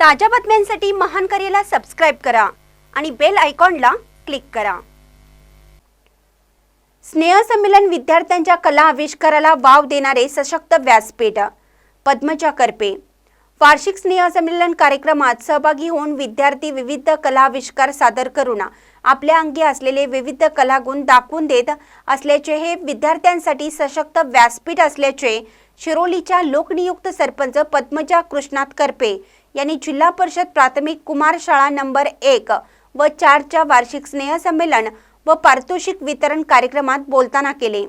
ताज्या बातम्यांसाठी महान करेला सबस्क्राईब करा आणि बेल आयकॉनला क्लिक करा. स्नेहसंमेलन विद्यार्थ्यांच्या कला आविष्काराला वाव देणारे सशक्त व्यासपीठ पद्मजा करपे वार्षिक स्नेहसंमेलन कार्यक्रमात सहभागी होऊन विद्यार्थी विविध कला आविष्कार सादर करून आपल्या अंगी असलेले विविध कलागुण दाखवून देत असल्याचे हे विद्यार्थ्यांसाठी सशक्त व्यासपीठ असल्याचे शिरोलीच्या लोकनियुक्त सरपंच पद्मजा कृष्णात करपे यांनी जिल्हा परिषद प्राथमिक कुमार शाळा नंबर एक व चारच्या वार्षिक स्नेहसंमेलन व पारितोषिक वितरण कार्यक्रमात बोलताना केले.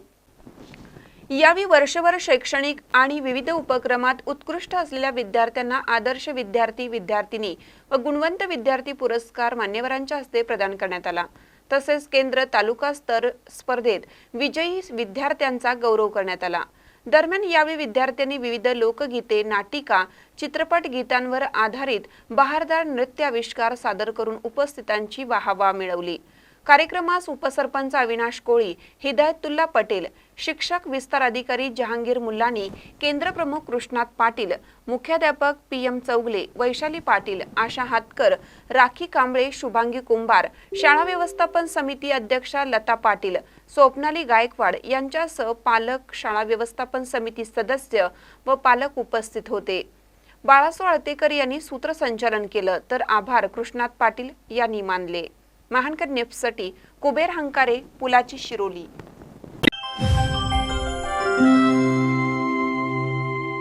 यावेळी वर्षभर शैक्षणिक आणि विविध उपक्रमात उत्कृष्ट असलेल्या विद्यार्थ्यांना आदर्श विद्यार्थी विद्यार्थिनी व गुणवंत विद्यार्थी पुरस्कार मान्यवरांच्या हस्ते प्रदान करण्यात आला. तसेच केंद्र तालुका स्तर स्पर्धेत विजयी विद्यार्थ्यांचा गौरव करण्यात आला. दरम्यान यावेळी विद्यार्थ्यांनी विविध लोकगीते नाटिका चित्रपट गीतांवर आधारित बहारदार नृत्याविष्कार सादर करून उपस्थितांची वाहवा मिळवली. कार्यक्रमास उपसरपंच अविनाश कोळी हिदायतुल्ला पटेल शिक्षक विस्तार अधिकारी जहांगीर मुल्लानी केंद्रप्रमुख कृष्णात पाटील मुख्याध्यापक पी एम चौगले वैशाली पाटील आशा हातकर राखी कांबळे शुभांगी कुंभार शाळा व्यवस्थापन समिती अध्यक्षा लता पाटील स्वप्नाली गायकवाड यांच्यासह पालक शाळा व्यवस्थापन समिती सदस्य व पालक उपस्थित होते. बाळासो अळतेकर यांनी सूत्रसंचालन केलं तर आभार कृष्णात पाटील यांनी मानले. महानकर नेप्ससाठी कुबेर हंकारे पुलाची शिरोली.